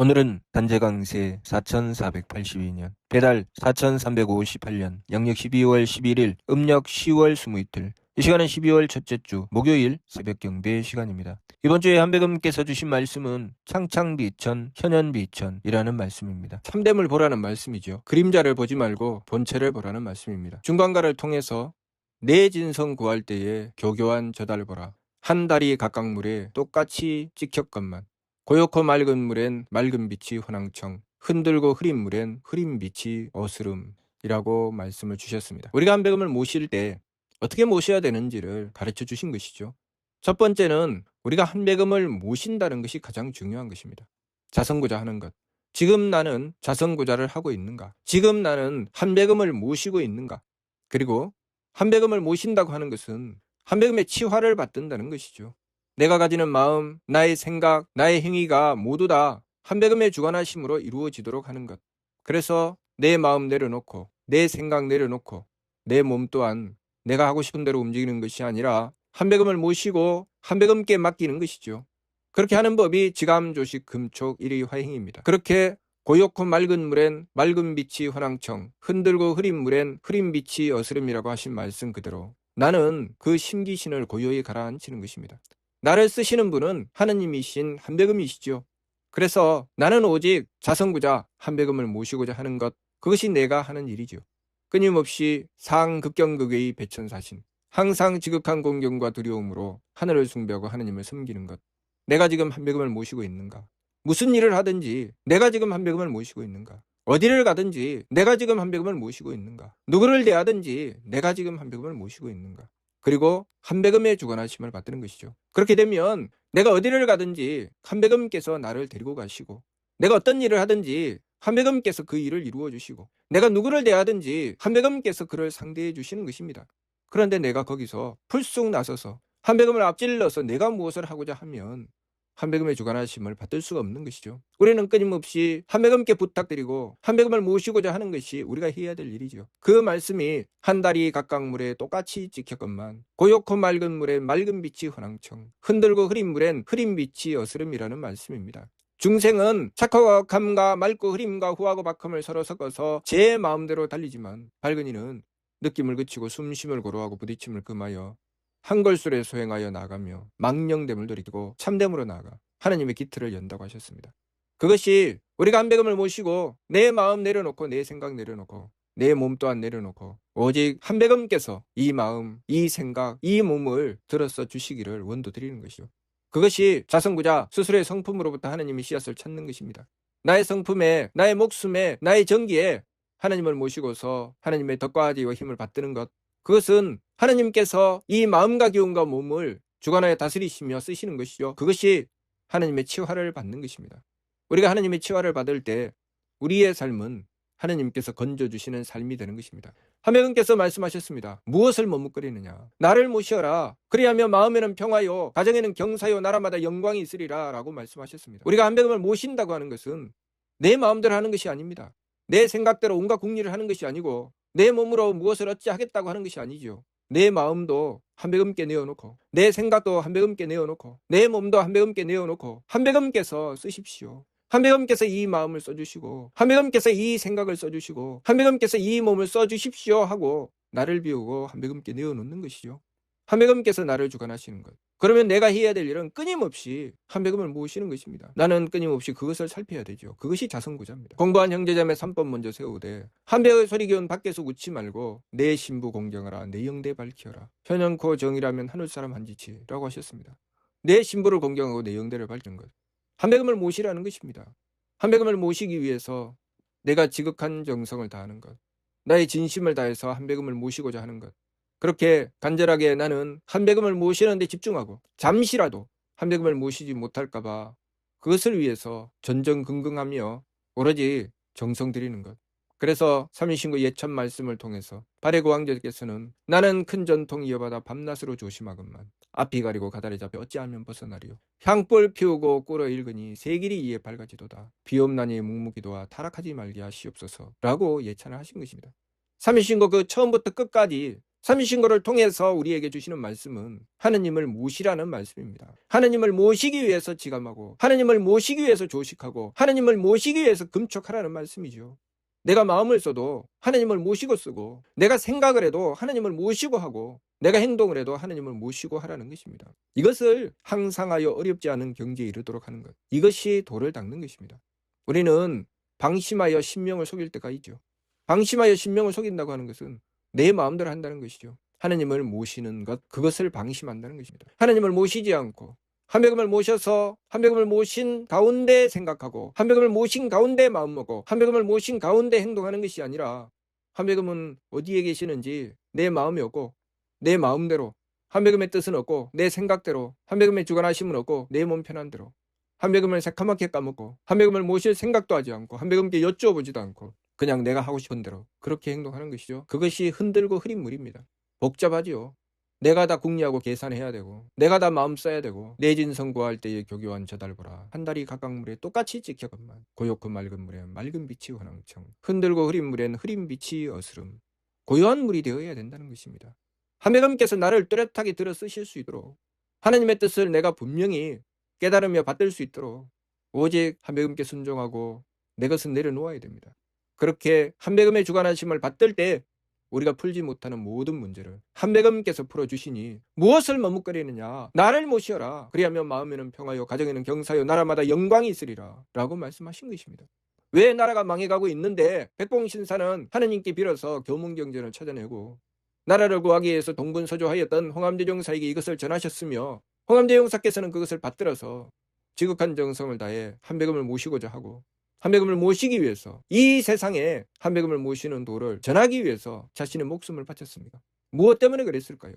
오늘은 단재강세 4482년, 배달 4358년, 양력 12월 11일, 음력 10월 20이틀, 이 시간은 12월 첫째 주 목요일 새벽 경배 시간입니다. 이번 주에 한백음께서 주신 말씀은 창창비천, 현현비천이라는 말씀입니다. 참됨을 보라는 말씀이죠. 그림자를 보지 말고 본체를 보라는 말씀입니다. 중간가를 통해서 내 진성 구할 때에 교교한 저달을 보라. 한 다리 각각 물에 똑같이 찍혔건만 고요코 맑은 물엔 맑은 빛이 환왕청 흔들고 흐린 물엔 흐린 빛이 어스름이라고 말씀을 주셨습니다. 우리가 한 백음을 모실 때 어떻게 모셔야 되는지를 가르쳐 주신 것이죠. 첫 번째는 우리가 한 백음을 모신다는 것이 가장 중요한 것입니다. 자성구자 하는 것. 지금 나는 자성구자를 하고 있는가? 지금 나는 한 백음을 모시고 있는가? 그리고 한 백음을 모신다고 하는 것은 한 백음의 치화를 받든다는 것이죠. 내가 가지는 마음, 나의 생각, 나의 행위가 모두 다 한백음의 주관하심으로 이루어지도록 하는 것. 그래서 내 마음 내려놓고, 내 생각 내려놓고, 내 몸 또한 내가 하고 싶은 대로 움직이는 것이 아니라 한백음을 모시고 한백음께 맡기는 것이죠. 그렇게 하는 법이 지감 조식 금촉 일의 화행입니다. 그렇게 고요코 맑은 물엔 맑은 빛이 환왕청, 흔들고 흐린 물엔 흐린 빛이 어스름이라고 하신 말씀 그대로 나는 그 심기신을 고요히 가라앉히는 것입니다. 나를 쓰시는 분은 하느님이신 한백음이시죠. 그래서 나는 오직 자성구자 한백음을 모시고자 하는 것, 그것이 내가 하는 일이죠. 끊임없이 상극경극의 배천사신, 항상 지극한 공경과 두려움으로 하늘을 숭배하고 하느님을 섬기는 것. 내가 지금 한백음을 모시고 있는가? 무슨 일을 하든지 내가 지금 한백음을 모시고 있는가? 어디를 가든지 내가 지금 한백음을 모시고 있는가? 누구를 대하든지 내가 지금 한백음을 모시고 있는가? 그리고 한백음의 주관하심을 받드는 것이죠. 그렇게 되면 내가 어디를 가든지 한백음께서 나를 데리고 가시고 내가 어떤 일을 하든지 한백음께서 그 일을 이루어 주시고 내가 누구를 대하든지 한백음께서 그를 상대해 주시는 것입니다. 그런데 내가 거기서 풀쑥 나서서 한백음을 앞질러서 내가 무엇을 하고자 하면 한백음의 주관하심을 받을 수가 없는 것이죠. 우리는 끊임없이 한백음께 부탁드리고 한백음을 모시고자 하는 것이 우리가 해야 될 일이죠. 그 말씀이 한 다리 각각 물에 똑같이 찍혔건만 고요코 맑은 물에 맑은 빛이 환왕청 흔들고 흐린 물엔 흐린 빛이 어스름이라는 말씀입니다. 중생은 착하고 악함과 맑고 흐림과 후하고 박함을 서로 섞어서 제 마음대로 달리지만 밝은 이는 느낌을 그치고 숨쉼을 고로하고 부딪힘을 금하여 한걸술에 소행하여 나가며 망령됨을 돌이키고 참됨으로 나아가 하나님의 기틀을 연다고 하셨습니다. 그것이 우리가 한백음을 모시고 내 마음 내려놓고 내 생각 내려놓고 내 몸 또한 내려놓고 오직 한백음께서 이 마음, 이 생각, 이 몸을 들어서 주시기를 원도 드리는 것이죠. 그것이 자성구자 스스로의 성품으로부터 하나님의 씨앗을 찾는 것입니다. 나의 성품에, 나의 목숨에, 나의 정기에 하나님을 모시고서 하나님의 덕과 지와 힘을 받드는 것. 그것은 하나님께서 이 마음과 기운과 몸을 주관하여 다스리시며 쓰시는 것이죠. 그것이 하나님의 치화를 받는 것입니다. 우리가 하나님의 치화를 받을 때 우리의 삶은 하나님께서 건져주시는 삶이 되는 것입니다. 하멜은께서 말씀하셨습니다. 무엇을 머뭇거리느냐? 나를 모시어라. 그리하면 마음에는 평화요, 가정에는 경사요, 나라마다 영광이 있으리라. 라고 말씀하셨습니다. 우리가 한백음을 모신다고 하는 것은 내 마음대로 하는 것이 아닙니다. 내 생각대로 온갖 궁리를 하는 것이 아니고 내 몸으로 무엇을 어찌 하겠다고 하는 것이 아니죠. 내 마음도 한백음께 내어놓고 내 생각도 한백음께 내어놓고 내 몸도 한백음께 내어놓고 한백음께서 쓰십시오. 한백음께서 이 마음을 써주시고 한백음께서 이 생각을 써주시고 한백음께서 이 몸을 써주십시오 하고 나를 비우고 한백음께 내어놓는 것이죠. 한백음께서 나를 주관하시는 것. 그러면 내가 해야 될 일은 끊임없이 한백음을 모으시는 것입니다. 나는 끊임없이 그것을 살펴야 되죠. 그것이 자성구자입니다. 공부한 형제자매 3번 먼저 세우되 한백의 소리 기운 밖에서 웃지 말고 내 신부 공경하라 내 영대 밝혀라 현연코 정이라면 하늘 사람 한지치라고 하셨습니다. 내 신부를 공경하고 내 영대를 밝힌 것. 한백음을 모시라는 것입니다. 한백음을 모시기 위해서 내가 지극한 정성을 다하는 것. 나의 진심을 다해서 한백음을 모시고자 하는 것. 그렇게 간절하게 나는 한백음을 모시는데 집중하고 잠시라도 한백음을 모시지 못할까봐 그것을 위해서 전전긍긍하며 오로지 정성 들이는 것. 그래서 삼위신구 예천 말씀을 통해서 발해고 왕자께서는 나는 큰 전통 이어받아 밤낮으로 조심하건만 앞이 가리고 가다리 잡혀 어찌하면 벗어나리요? 향불 피우고 꿇어 읽으니 세 길이 이에 밝아지도다. 비옵나니 묵묵이도와 타락하지 말게 하시옵소서 라고 예찬을 하신 것입니다 삼일신고 그 처음부터 끝까지 삼일신고를 통해서 우리에게 주시는 말씀은 하느님을 모시라는 말씀입니다. 하느님을 모시기 위해서 지감하고 하느님을 모시기 위해서 조식하고 하느님을 모시기 위해서 금촉하라는 말씀이죠. 내가 마음을 써도 하느님을 모시고 쓰고 내가 생각을 해도 하느님을 모시고 하고 내가 행동을 해도 하느님을 모시고 하라는 것입니다. 이것을 항상하여 어렵지 않은 경지에 이르도록 하는 것. 이것이 도를 닦는 것입니다. 우리는 방심하여 신명을 속일 때가 있죠. 방심하여 신명을 속인다고 하는 것은 내 마음대로 한다는 것이죠. 하느님을 모시는 것, 그것을 방심한다는 것입니다. 하느님을 모시지 않고 한백음을 모셔서 한백음을 모신 가운데 생각하고 한백음을 모신 가운데 마음먹고 한백음을 모신 가운데 행동하는 것이 아니라 한백음은 어디에 계시는지 내 마음이 없고 내 마음대로 한백음의 뜻은 없고 내 생각대로 한백음의 주관하심은 없고 내 몸 편한 대로 한백음을 새카맣게 까먹고 한백음을 모실 생각도 하지 않고 한백음께 여쭈어보지도 않고 그냥 내가 하고 싶은 대로 그렇게 행동하는 것이죠. 그것이 흔들고 흐린 물입니다. 복잡하지요. 내가 다 궁리하고 계산해야 되고 내가 다 마음 써야 되고 내진 구할 때의 교교한 저달보라 한 달이 각각 물에 똑같이 찍혀건만 고요크 맑은 물에 맑은 빛이 환왕청 흔들고 흐린 물엔 흐린 빛이 어스름 고요한 물이 되어야 된다는 것입니다. 하메감께서 나를 뚜렷하게 들어 쓰실 수 있도록 하나님의 뜻을 내가 분명히 깨달으며 받들 수 있도록 오직 한배금께 순종하고 내 것은 내려놓아야 됩니다. 그렇게 한배금의 주관하심을 받들 때 우리가 풀지 못하는 모든 문제를 한배금께서 풀어주시니 무엇을 머뭇거리느냐 나를 모시어라 그리하면 마음에는 평화요 가정에는 경사요 나라마다 영광이 있으리라 라고 말씀하신 것입니다. 왜 나라가 망해가고 있는데 백봉신사는 하느님께 빌어서 교문경전을 찾아내고 나라를 구하기 위해서 동분서주하였던 홍암대 종사에게 이것을 전하셨으며 홍암대종사께서는 그것을 받들어서 지극한 정성을 다해 한백음을 모시고자 하고 한백음을 모시기 위해서 이 세상에 한백음을 모시는 도를 전하기 위해서 자신의 목숨을 바쳤습니다. 무엇 때문에 그랬을까요?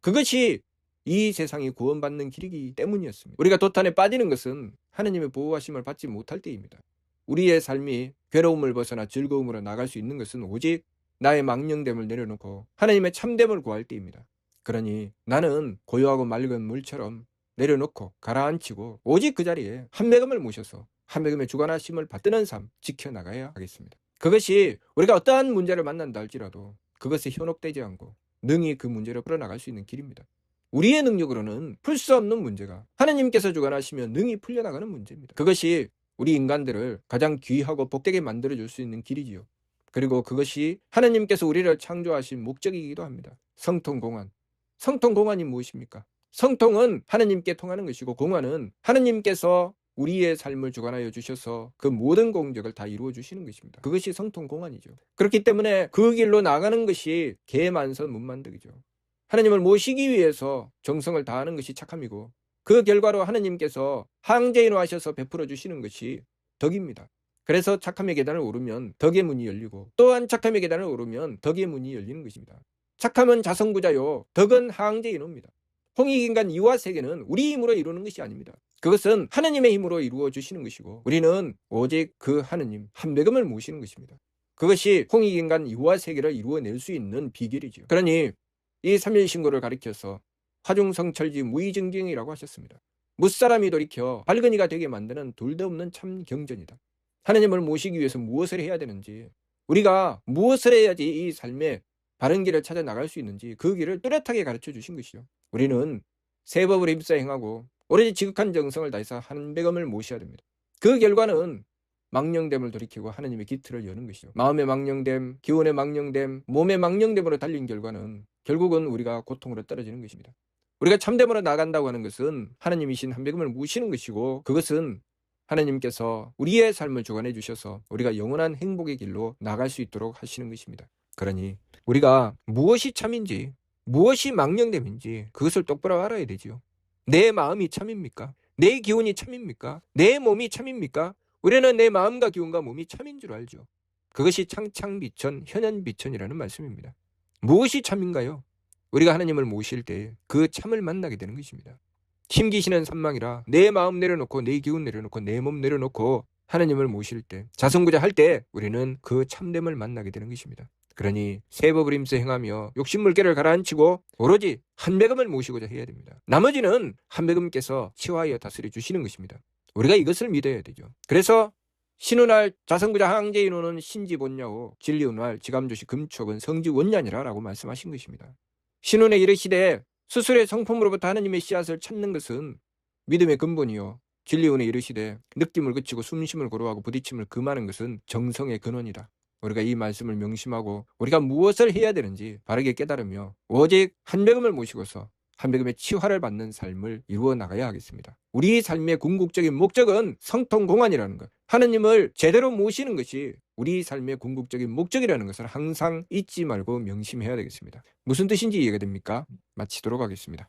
그것이 이 세상이 구원받는 길이기 때문이었습니다. 우리가 도탄에 빠지는 것은 하느님의 보호하심을 받지 못할 때입니다. 우리의 삶이 괴로움을 벗어나 즐거움으로 나갈 수 있는 것은 오직 나의 망령됨을 내려놓고 하나님의 참됨을 구할 때입니다. 그러니 나는 고요하고 맑은 물처럼 내려놓고 가라앉히고 오직 그 자리에 한매금을 모셔서 한매금의 주관하심을 받드는 삶 지켜나가야 하겠습니다. 그것이 우리가 어떠한 문제를 만난다 할지라도 그것에 현혹되지 않고 능히 그 문제를 풀어나갈 수 있는 길입니다. 우리의 능력으로는 풀 수 없는 문제가 하나님께서 주관하시면 능히 풀려나가는 문제입니다. 그것이 우리 인간들을 가장 귀하고 복되게 만들어줄 수 있는 길이지요. 그리고 그것이 하나님께서 우리를 창조하신 목적이기도 합니다. 성통공안. 성통공안이 무엇입니까? 성통은 하나님께 통하는 것이고 공안은 하나님께서 우리의 삶을 주관하여 주셔서 그 모든 공적을 다 이루어 주시는 것입니다. 그것이 성통공안이죠. 그렇기 때문에 그 길로 나가는 것이 개만선 문만득이죠. 하나님을 모시기 위해서 정성을 다하는 것이 착함이고 그 결과로 하나님께서 항제인화 하셔서 베풀어 주시는 것이 덕입니다. 그래서 착함의 계단을 오르면 덕의 문이 열리고 또한 착함의 계단을 오르면 덕의 문이 열리는 것입니다. 착함은 자성구자요, 덕은 하항제인호입니다. 홍익인간 이와 세계는 우리 힘으로 이루는 것이 아닙니다. 그것은 하느님의 힘으로 이루어 주시는 것이고 우리는 오직 그 하느님 한배금을 모시는 것입니다. 그것이 홍익인간 이와 세계를 이루어낼 수 있는 비결이죠. 그러니 이 삼일신고를 가리켜서 화중성철지 무의증경이라고 하셨습니다. 무사람이 돌이켜 밝은 이가 되게 만드는 둘도 없는 참 경전이다. 하나님을 모시기 위해서 무엇을 해야 되는지, 우리가 무엇을 해야지 이 삶에 바른 길을 찾아 나갈 수 있는지 그 길을 뚜렷하게 가르쳐 주신 것이죠. 우리는 세 법을 입사 행하고 오로지 지극한 정성을 다해서 한백음을 모셔야 됩니다. 그 결과는 망령됨을 돌이키고 하나님의 기틀을 여는 것이죠. 마음의 망령됨, 기운의 망령됨, 몸의 망령됨으로 달린 결과는 결국은 우리가 고통으로 떨어지는 것입니다. 우리가 참됨으로 나간다고 하는 것은 하나님이신 한백음을 무시는 것이고 그것은 하나님께서 우리의 삶을 주관해 주셔서 우리가 영원한 행복의 길로 나갈 수 있도록 하시는 것입니다. 그러니 우리가 무엇이 참인지 무엇이 망령됨인지 그것을 똑바로 알아야 되지요. 내 마음이 참입니까? 내 기운이 참입니까? 내 몸이 참입니까? 우리는 내 마음과 기운과 몸이 참인 줄 알죠. 그것이 창창비천, 현현비천이라는 말씀입니다. 무엇이 참인가요? 우리가 하나님을 모실 때 그 참을 만나게 되는 것입니다. 힘기시는 산망이라 내 마음 내려놓고 내 기운 내려놓고 내 몸 내려놓고 하나님을 모실 때 자성구자 할 때 우리는 그 참됨을 만나게 되는 것입니다. 그러니 임서 행하며 욕심물개를 가라앉히고 오로지 한배금을 모시고자 해야 됩니다. 나머지는 한배금께서 치화하여 다스려 주시는 것입니다. 우리가 이것을 믿어야 되죠. 그래서 신운할 자성구자 항제인호는 신지본야오 진리운할 지감조시 금촉은 성지원냐니라 라고 말씀하신 것입니다. 신운에 이르시되 스스로의 성품으로부터 하느님의 씨앗을 찾는 것은 믿음의 근본이요. 진리운에 이르시되 느낌을 그치고 숨심을 고루하고 부딪힘을 금하는 것은 정성의 근원이다. 우리가 이 말씀을 명심하고 우리가 무엇을 해야 되는지 바르게 깨달으며 오직 한백음을 모시고서 한백음의 치화를 받는 삶을 이루어 나가야 하겠습니다. 우리 삶의 궁극적인 목적은 성통공안이라는 것. 하느님을 제대로 모시는 것이 우리 삶의 궁극적인 목적이라는 것을 항상 잊지 말고 명심해야 되겠습니다. 무슨 뜻인지 이해가 됩니까? 마치도록 하겠습니다.